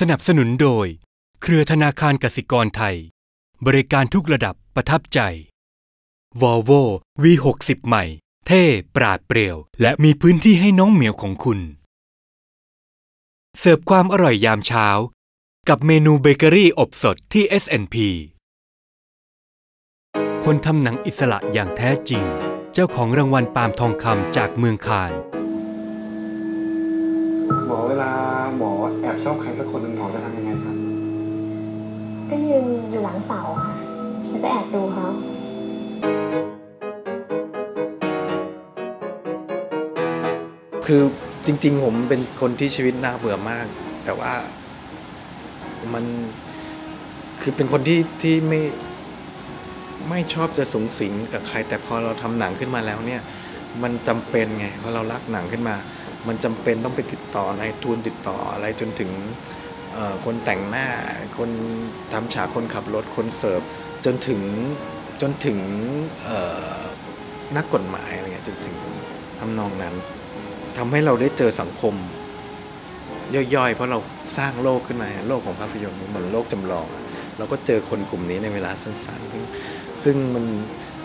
สนับสนุนโดย เครือธนาคารกสิกรไทย บริการทุกระดับประทับใจ Volvo V60 ใหม่ เท่ปราดเปรียว และมีพื้นที่ให้น้องเหมียวของคุณ เสิร์ฟความอร่อยยามเช้า กับเมนูเบเกอรี่อบสดที่ S&P คนทำหนังอิสระอย่างแท้จริง เจ้าของรางวัลปาล์มทองคำจากเมืองคาน หมอแอบชอบใครสักคนหนึ่งหมอจะทำยังไงครับ ก็ยืนอยู่หลังเสาค่ะแล้วก็แอบดูเขาคือจริง ๆ ผมเป็นคนที่ชีวิตน่าเบื่อมาก แต่ว่ามันคือเป็นคนที่ที่ไม่ไม่ชอบจะสูงสิงกับใคร แต่พอเราทำหนังขึ้นมาแล้วเนี่ย มันจำเป็นไงพอเรารักหนังขึ้นมา มันจำเป็นต้องไปติดต่อนายทุนติดต่ออะไรจนถึงคนแต่งหน้า คนทำฉากคนขับรถคนเสิร์ฟจนถึงจนถึงนักกฎหมายอะไรเงี้ยจนถึงทำนองนั้นทำให้เราได้เจอสังคม ย่อยๆ เพราะเราสร้างโลกขึ้นมาโลกของภาพยนตร์เหมือนโลกจำลองเราก็เจอคนกลุ่มนี้ในเวลาสั้นๆ ซึ่งซึ่งมัน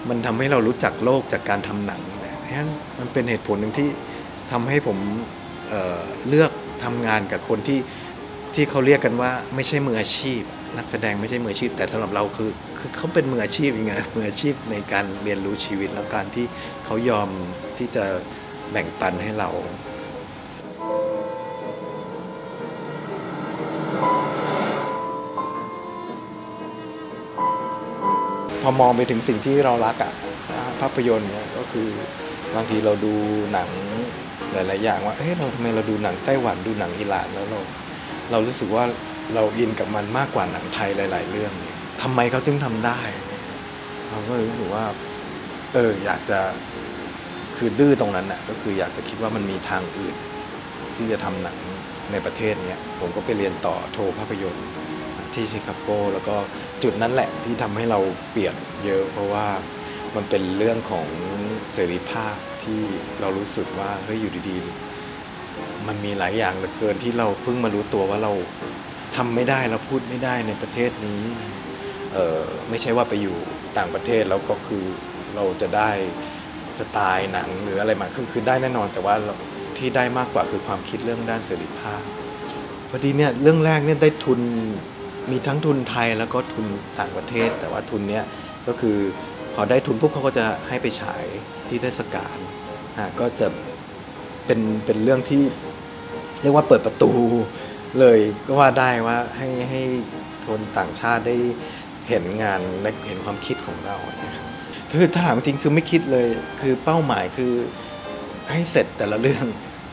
มันทำให้เรารู้จักโลกจากการทำหนังแหละเพราะฉะนั้นมันเป็นเหตุผลหนึ่งที่ ทำให้ผมเเลือกทำงานกับคนที่ที่เขาเรียกกันว่าไม่ใช่มืออาชีพ นักแสดงไม่ใช่มืออาชีพ แต่สำหรับเราคือคือเขาเป็นมืออาชีพยังไงมืออาชีพในการเรียนรู้ชีวิตแล้วการที่เขายอมที่จะแบ่งปันให้เราพอมองไปถึงสิ่งที่เรารักอะภาพยนตร์เนี่ยก็คือบางทีเราดูหนัง หลาย ๆ อย่างว่าเฮ้ยเราทำไมเราดูหนังไต้หวันดูหนังอิหร่านแล้วเรา เรารู้สึกว่าเราอินกับมันมากกว่าหนังไทยหลาย ๆ เรื่องทำไมเขาถึงทำได้ เราก็รู้สึกว่า เออ อยากจะคือดื้อตรงนั้นน่ะ ก็คืออยากจะคิดว่ามันมีทางอื่น ที่จะทำหนังในประเทศเนี้ย ผมก็ไปเรียนต่อโทภาพยนตร์ที่ชิคาโกแล้วก็จุดนั้นแหละที่ทำให้เราเปลี่ยนเยอะ เพราะว่ามันเป็นเรื่องของเสรีภาพ ที่เรารู้สึกว่าเฮ้ยอยู่ดีๆ มันมีหลายอย่างเหลือเกินที่เราเพิ่งมารู้ตัวว่าเราทำไม่ได้เราพูดไม่ได้ในประเทศนี้เออไม่ใช่ว่าไปอยู่ต่างประเทศแล้วก็คือเราจะได้สไตล์หนังหรืออะไรมาคือคือได้แน่นอน แต่ว่าเราที่ได้มากกว่าคือความคิดเรื่องด้านเสรีภาพพอดีเนี่ยเรื่องแรกเนี่ยได้ทุนมีทั้งทุนไทยแล้วก็ทุนต่างประเทศ แต่ว่าทุนเนี้ยก็คือ พอได้ทุนปุ๊บเขาก็จะให้ไปฉายที่เทศกาลก็จะเป็นเป็นเรื่องที่เรียกว่าเปิดประตูเลยก็ว่าได้ว่าให้ให้ทุนต่างชาติได้เห็นงานและเห็นความคิดของเราเนี่ยครับคือถ้าถามจริงคือไม่คิดเลย คือเป้าหมายคือให้เสร็จแต่ละเรื่อง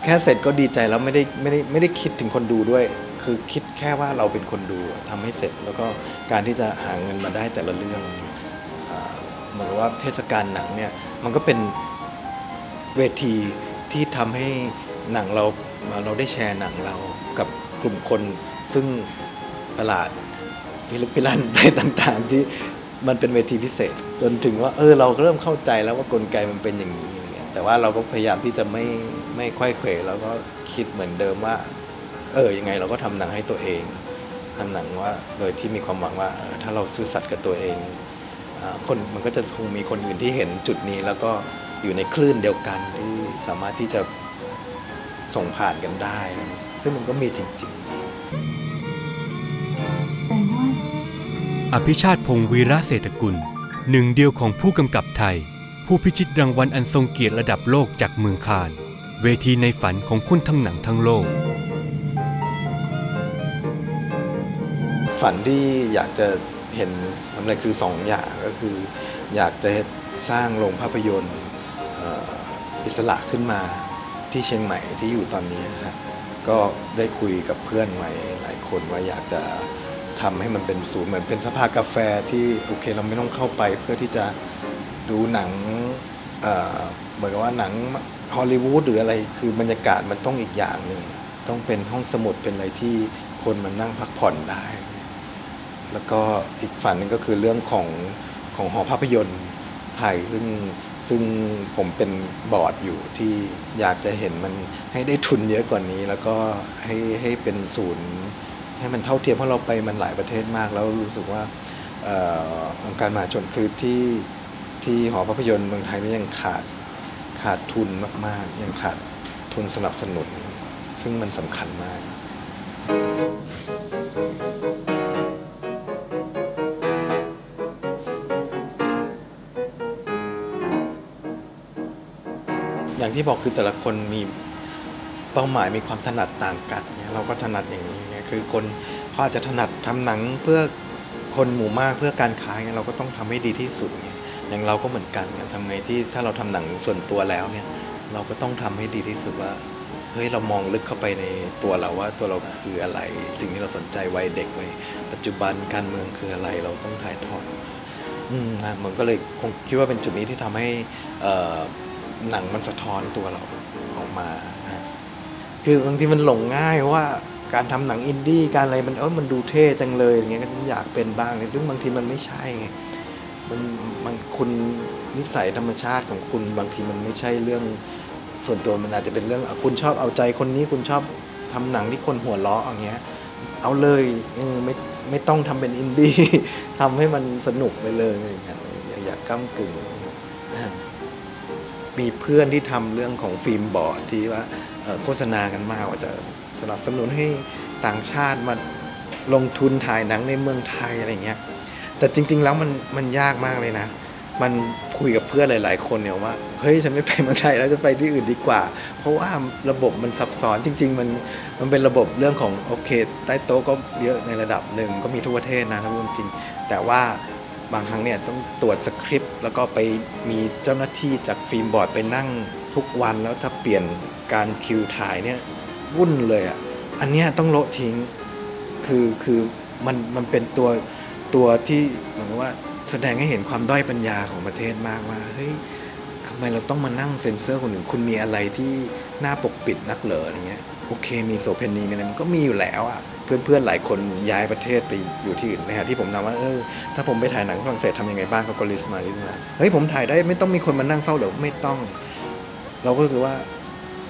แค่เสร็จก็ดีใจแล้วไม่ได้ไม่ได้ไม่ได้คิดถึงคนดูด้วย คือคิดแค่ว่าเราเป็นคนดูทำให้เสร็จแล้วก็การที่จะหาเงินมาได้แต่ละเรื่อง เหมือนว่าเทศกาลหนังเนี่ยมันก็เป็นเวทีที่ทำให้หนังเราเราได้แชร์หนังเรากับกลุ่มคน ซึ่งตลาดพิลึกพิลั่นไปต่างๆ ที่มันเป็นเวทีพิเศษ จนถึงว่าเออเราเริ่มเข้าใจแล้วว่ากลไกมันเป็นอย่างนี้อย่างเงี้ยแต่ว่าเราก็พยายามที่จะไม่ไม่ค่อยเขวแล้วก็คิดเหมือนเดิมว่า เออยังไงเราก็ทำหนังให้ตัวเองทำหนังว่าโดยที่มีความหวังว่าถ้าเราซื่อสัตย์กับตัวเอง คนมันก็จะคงมีคนอื่นที่เห็นจุดนี้ แล้วก็อยู่ในคลื่นเดียวกันที่สามารถที่จะส่งผ่านกันได้ ซึ่งมันก็มีจริงๆ อภิชาติพงศ์วีระเศรษฐกุล หนึ่งเดียวของผู้กำกับไทย ผู้พิชิตรางวัลอันทรงเกียรติระดับโลกจากเมืองคาน เวทีในฝันของคนทำหนังทั้งโลก ฝันที่อยากจะ เห็นสำเร็จคือสองอย่างก็คือ อยากจะสร้างโรงภาพยนตร์อิสระขึ้นมาที่เชียงใหม่ที่อยู่ตอนนี้นะฮะก็ได้คุยกับเพื่อนไว้หลายคนว่าอยากจะทำให้มันเป็นศูนย์เหมือนเป็นสภากาแฟที่โอเคเราไม่ต้องเข้าไปเพื่อที่จะดูหนังเอ่อเหมือนกับว่าหนังฮอลลีวูดหรืออะไรคือบรรยากาศมันต้องอีกอย่างหนึ่งต้องเป็นห้องสมุดเป็นอะไรที่คนมานั่งพักผ่อนได้ แล้วก็อีกฝันหนึงก็คือเรื่องของของหอภาพยนตร์ไทยซึ่งซึ่งผมเป็นบอร์ดอยู่ที่อยากจะเห็นมันให้ได้ทุนเยอะกว่านี้ แล้วก็ให้ให้เป็นศูนย์ให้มันเท่าเทียมเพราะเราไปมันหลายประเทศมาก แล้วรู้สึกว่าเอ่อองค์การมหาชนคือที่ที่หอภาพยนตร์เมืองไทยนี่ยังขาดขาดทุนมาก ๆ ยังขาดทุนสนับสนุน ซึ่งมันสำคัญมาก อย่างที่บอกคือแต่ละคนมีเป้าหมายมีความถนัดต่างกันเนี่ยเราก็ถนัดอย่างนี้เนี่ยคือคนเขาอาจจะถนัดทำหนังเพื่อคนหมู่มากเพื่อการขายเนี่ยเราก็ต้องทำให้ดีที่สุดไงอย่างเราก็เหมือนกันเนี่ยทำไงที่ถ้าเราทำหนังส่วนตัวแล้วเนี่ยเราก็ต้องทำให้ดีที่สุดว่าเฮ้ยเรามองลึกเข้าไปในตัวเราว่าตัวเราคืออะไร สิ่งที่เราสนใจวัยเด็กวัยปัจจุบันการเมืองคืออะไรเราต้องถ่ายทอดมาอืมนะมันก็เลยคงคิดว่าเป็นจุดนี้ที่ทำให้อ่อ หนังมันสะท้อนตัวเราออกมาฮะคือบางทีมันหลงง่ายว่าการทำหนังอินดี้การอะไรมันเออมันดูเท่จังเลยอย่างเงี้ยก็อยากเป็นบ้างเลยซึ่งบางทีมันไม่ใช่ไงมันมันคุณนิสัยธรรมชาติของคุณบางทีมันไม่ใช่เรื่องส่วนตัวมันอาจจะเป็นเรื่องคุณชอบเอาใจคนนี้คุณชอบทำหนังที่คนหัวเราะอย่างเงี้ย เอาเลยเออไม่ไม่ต้องทำเป็นอินดี้ทำให้มันสนุกไปเลย อย่างเงี้ยอย่าอย่าก้ากึ่ง มีเพื่อนที่ทำเรื่องของฟิล์มบอร์ดที่ว่าโฆษณากันมากว่าจะสนับสนุนให้ต่างชาติมาลงทุนถ่ายหนังในเมืองไทยอะไรเงี้ย แต่จริง ๆ แล้วมันมันยากมากเลยนะ มันคุยกับเพื่อนหลาย ๆ คนเนี่ยว่า เฮ้ยฉันไม่ไปเมืองไทยแล้วจะไปที่อื่นดีกว่า เพราะว่าระบบมันซับซ้อนจริง ๆ มันมันเป็นระบบเรื่องของโอเค ใต้โต๊ะก็เยอะในระดับหนึ่งก็มีทั่วประเทศนะถ้าพูดจริง แต่ว่า บางครั้งเนี่ยต้องตรวจสคริปต์แล้วก็ไปมีเจ้าหน้าที่จากฟิล์มบอร์ดไปนั่งทุกวันแล้วถ้าเปลี่ยนการคิวถ่ายเนี่ยวุ่นเลยอะอันเนี้ยต้องโละทิ้งคือคือมันมันเป็นตัวตัวที่เหมือนว่าแสดงให้เห็นความด้อยปัญญาของประเทศมากว่าเฮ้ยทำไมเราต้องมานั่งเซ็นเซอร์คนอื่นคุณมีอะไรที่น่าปกปิดนักเหรออะไรเงี้ยโอเคมีโสเพณีมีอะไรมันก็มีอยู่แล้วอะ เพื่อนๆหลายคนย้ายประเทศไปอยู่ที่อื่นนะฮะที่ผมนำว่าเออถ้าผมไปถ่ายหนังฝรั่งเศสทำยังไงบ้างเขาก็ลิสต์มาลิสต์มาเฮ้ยผมถ่ายได้ไม่ต้องมีคนมานั่งเฝ้าเหรอไม่ต้อง เราก็คือว่า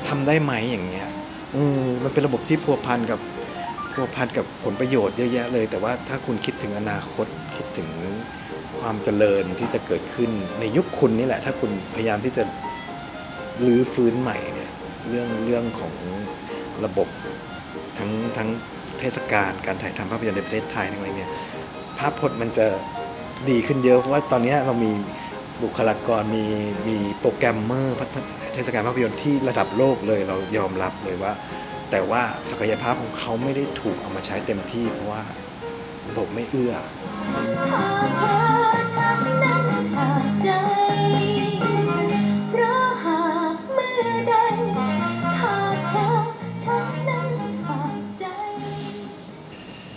ทำได้ไหมอย่างเงี้ยอืมมันเป็นระบบที่พัวพันกับพัวพันกับผลประโยชน์เยอะแยะเลย แต่ว่าถ้าคุณคิดถึงอนาคตคิดถึงความเจริญที่จะเกิดขึ้นในยุคคุณนี่แหละ ถ้าคุณพยายามที่จะรื้อฟื้นใหม่เนี่ยเรื่องเรื่องของระบบทั้งทั้ง เทศกาลการถ่ายทำภาพยนตร์ในประเทศไทยทั้งอะไรเนี่ยภาพพจน์มันจะดีขึ้นเยอะเพราะว่าตอนนี้เรามีบุคลากรมีมีโปรแกรมเมอร์เทศกาลภาพยนตร์ที่ระดับโลกเลยเรายอมรับเลยว่า แต่ว่าศักยภาพของเขาไม่ได้ถูกเอามาใช้เต็มที่ เพราะว่าระบบไม่เอื้อขอ